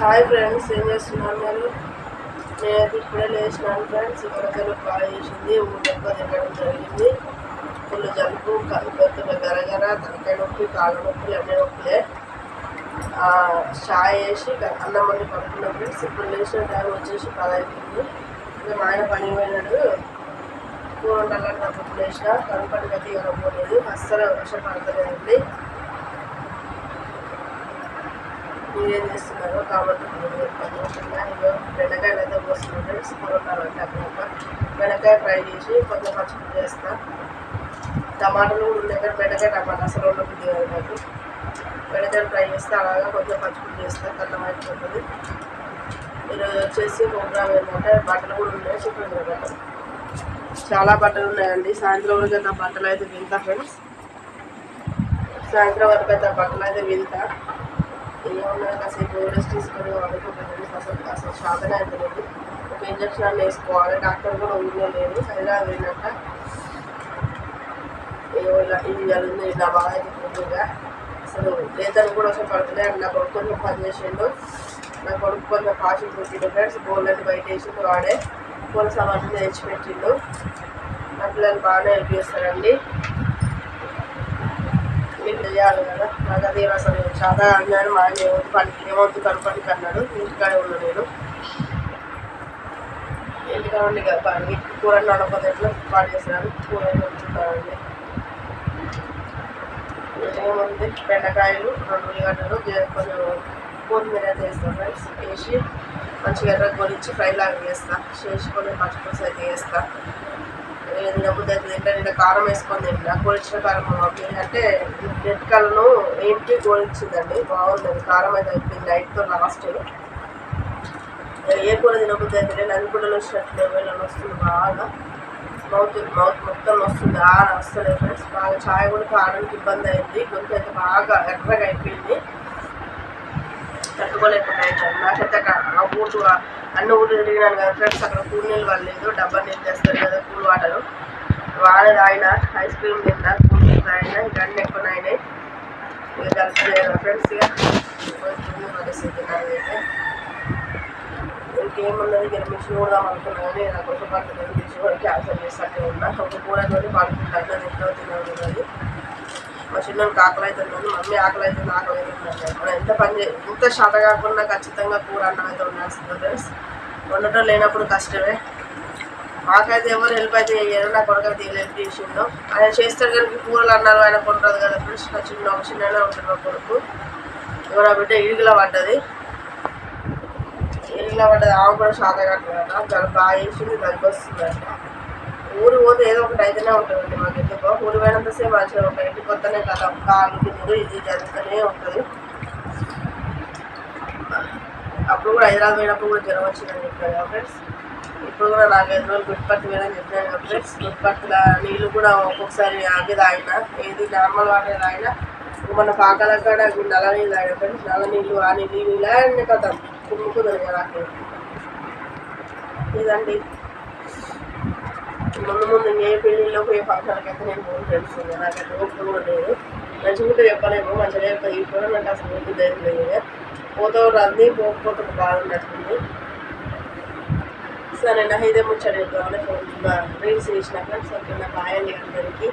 Hi friends ఏం చేస్తున్నారు నేను నేనైతే ఇప్పుడే లేచినాను ఫ్రెండ్స్ ఇక్కడ బాగా చేసింది ఊరు తినడం జరిగింది. ఫుల్ జలుబు కలుపుతున్న గరగర తలకాయ నొప్పి కాళ్ళ నొప్పులు అన్ని నొప్పులే. చాయ్ వేసి అన్నం వండి పడుకున్నాం ఫ్రెండ్స్. ఇప్పుడు లేచిన టైం వచ్చేసి పది ఇంకా మా ఆయన పని పోయినాడు. కూర ఉండాలని నాకు లేచిన కనుపడి గట్టి ఇవ్వకపోలేదు. అస్సలు వర్షం పడతలేదండి. ఏం చేస్తున్నారు కాబట్టి ఇగో బెండకాయలు అయితే పోస్తున్నాను ఫ్రెండ్స్ ఉండాలంటే అక్కడ బెండకాయ ఫ్రై చేసి కొంచెం పచ్చిమిర్చి చేస్తా టమాటాలు కూడా ఉన్నాయి కానీ బెండకాయ టమాటా అసలు ఉండబుద్ధి కాదు నాకు. బెండకాయ ఫ్రై చేస్తే అలాగా కొంచెం పచ్చిమిర్చి చేస్తా కన్నం అయిపోతుంది. ఈరోజు వచ్చేసి ప్రోగ్రామ్ ఏంటంటే బట్టలు కూడా ఉన్నాయి చూడండి బట్టలు. చాలా బట్టలు ఉన్నాయండి. సాయంత్రం వరకు అయితే ఆ బట్టలు అయితే వింటా ఫ్రెండ్స్ సాయంత్రం వరకు అయితే ఆ బట్టలు అయితే వింతా. ఏమన్నా కాసేపు రెస్ట్ తీసుకొని వాడుకుంటుంది అసలు అసలు శాతనే అయిపోయింది ఒక ఇంజక్షన్ వేసుకోవాలి. డాక్టర్ కూడా ఊళ్ళో లేదు హైదరాబాద్ వెళ్ళినాక ఏమో ఇలా ఇది జరుగుతుంది ఇలా బాగా అయిపోతుందిగా అసలు లేదని కూడా అసలు పడుతున్నాయి. అండ్ నా కొడుకు కొంచెం పని చేసిండు. నా కొడుకు కొంచెం కాశీ పుట్టిండు ఫ్రెండ్స్ బోర్లని బయట వేసిండు వాడే. పూల సామాన్లు తెచ్చిపెట్టిండు నా పిల్లలు బాగానే హెల్ప్ చేస్తారండి. మీరు తెలియాలి కదా. నాకు అదే అసలు చాలా అన్నాడు మా ఆయన ఏమవుతుంది పనికి ఏమవుతుంది కనుపనికి అన్నాడు. ఇంటికాడే ఉన్నా నేను. ఇంటికాడ ఉండి కదా పని కూర నడపదు ఎట్లా పాడు చేస్తున్నాను కూర వండుకుంటానండి ఏముంది బెండకాయలు రెండు ఉల్లిగడ్డలు కొంచెం కొత్తిమీర అయితే వేస్తాను ఫ్రెండ్స్ వేసి మంచిగా ఎర్ర కొలిచి ఫ్రై లాగా చేస్తా. చేసుకొని కొంచెం పచ్చిపులుసు అయితే వేస్తా తినబుద్ధి అయితే తింటా నిన్న కారం వేసుకొని తింటా. కొలిచిన కారం అంటే రెడ్ కలర్ను ఏంటి గోలించిందండి బాగుంది కారం అయితే అయిపోయింది నైట్తో లాస్ట్ ఏ కూర తినబుద్ధి అయితే నన్ను కూడా వచ్చినట్టు వెళ్ళని వస్తుంది బాగా. మౌత్ మౌత్ మొత్తం వస్తుంది. ఆడ వస్తుంది ఫ్రెండ్స్ బాగా ఛాయ్ కూడా కారానికి ఇబ్బంది అయింది. గొంతు అయితే బాగా ఎర్రగా అయిపోయింది. తట్టుకోలేకుండా అయిపోయింది నాకైతే అక్కడ ఆ ఊటు అన్ని ఊళ్ళు తిరిగినాను కదా ఫ్రెండ్స్ అక్కడ కూల్ నీళ్ళు వాళ్ళు లేదు డబ్బా నీళ్ళు తెస్తారు కదా. కూల్ వాటర్ వాడే ఆయన ఐస్ క్రీమ్ తిన్నా కూల్ నీళ్ళు తాగిన ఇంకా అన్ని ఎక్కువ అయినాయి ఇక కలుపులేదు ఫ్రెండ్స్ ఇక పరిస్థితి నాదైతే ఇంకేమున్నది ఇక మిషన్ కూడదాం అనుకున్నాను కానీ నాకు కొంచెం పడుతుంది తీసుకోవడానికి క్యాన్సల్ చేసినట్టు ఉన్నా కొంచెం కూరతోటి పడుకుంటాను నేను ఇంట్లో తిన్నాను మా చిన్నకి ఆకలి అవుతుంది మమ్మీ ఆకలి అవుతుంది ఆకలి అవుతుంది మనం ఎంత పని ఎంత శాత కాకుండా ఖచ్చితంగా కూర అన్నం అయితే ఉండాల్సింది ఫ్రెండ్స్ వండటం లేనప్పుడు కష్టమే. మాకైతే ఎవరు హెల్ప్ అయితే చేయరు నా కొడుకు అయితే హెల్ప్ చేసిండు. ఆయన చేస్తాడు కనుక కూరలు అన్నారు ఆయన కొంటుంది కదా ఫ్రెండ్స్ నా చిన్న ఒక చిన్ననే ఉంటుంది మా కొడుకు. ఇవాళ బిడ్డ ఇరుగులా పడ్డది. ఇరుగులా పడ్డది ఆమె కూడా శాత కట్టలేదు చాలా బాగా వేసింది దగ్గర వస్తుందంట. ఊరు పోతే ఏదో ఒకటి అయితేనే ఉంటుందండి మాకు ఎందుకో. ఊరు పోయినంతసేపు మంచిగా ఒక ఇంటికి కొత్తనే కదా. కాళ్ళు తిండు ఇది జరుగుతూనే ఉంటుంది. అప్పుడు కూడా హైదరాబాద్ పోయినప్పుడు కూడా జ్వరం వచ్చిందని చెప్పాను ఫ్రెండ్స్. ఇప్పుడు కూడా నాకు ఐదు రోజులు గుడ్పట్టు వేయడం చెప్పాను ఫ్రెండ్స్. గుడ్పట్టుల నీళ్ళు కూడా ఒక్కొక్కసారి ఆగి తాగిన ఏది నార్మల్ వాటర్ తాగినా మన పాకాల కాడ నల్ల నీళ్ళు తాగిన ఫ్రెండ్స్. నల్ల నీళ్ళు ఆ నీళ్ళు ఈ నీళ్ళు అన్ని కదా కుమ్ముకుందని కదా నాకు ఇదండి. ముందు ముందు ఏ పెళ్ళిళ్ళకి ఏ ఫంక్షన్కి అయితే నేను ఫోన్ తెలుస్తుంది నాకైతే ఓపిక కూడా లేదు. మంచిగా చెప్పలేము మంచిగా చెప్తా ఈ కూడా నాకు అసలు ఓపిక లేదు పోతే రంది పోకపోతే బాగున్నట్టుంది సరే నా ఇదే ముచ్చట చెప్తామని ఫోన్ రీల్స్ చేసినాక సో కింద బాయ్ అండి అందరికీ.